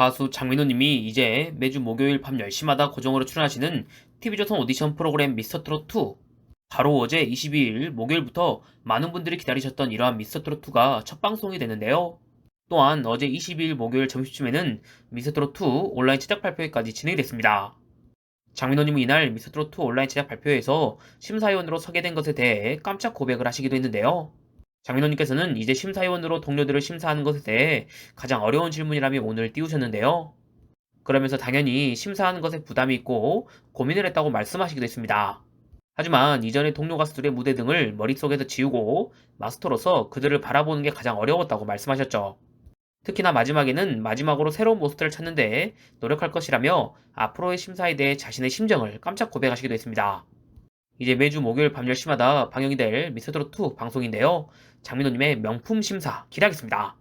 가수 장민호님이 이제 매주 목요일 밤 10시마다 고정으로 출연하시는 TV조선 오디션 프로그램 미스터트롯2 바로 어제 22일 목요일부터 많은 분들이 기다리셨던 이러한 미스터트롯2가 첫 방송이 되는데요. 또한 어제 22일 목요일 점심쯤에는 미스터트롯2 온라인 제작 발표회까지 진행이 됐습니다. 장민호님은 이날 미스터트롯2 온라인 제작 발표회에서 심사위원으로 서게 된 것에 대해 깜짝 고백을 하시기도 했는데요. 장민호님께서는 이제 심사위원으로 동료들을 심사하는 것에 대해 가장 어려운 질문이라며 오늘 띄우셨는데요. 그러면서 당연히 심사하는 것에 부담이 있고 고민을 했다고 말씀하시기도 했습니다. 하지만 이전의 동료 가수들의 무대 등을 머릿속에서 지우고 마스터로서 그들을 바라보는 게 가장 어려웠다고 말씀하셨죠. 특히나 마지막에는 마지막으로 새로운 모습들을 찾는데 노력할 것이라며 앞으로의 심사에 대해 자신의 심정을 깜짝 고백하시기도 했습니다. 이제 매주 목요일 밤 10시마다 방영이 될 미스터트롯2 방송인데요. 장민호님의 명품 심사 기대하겠습니다.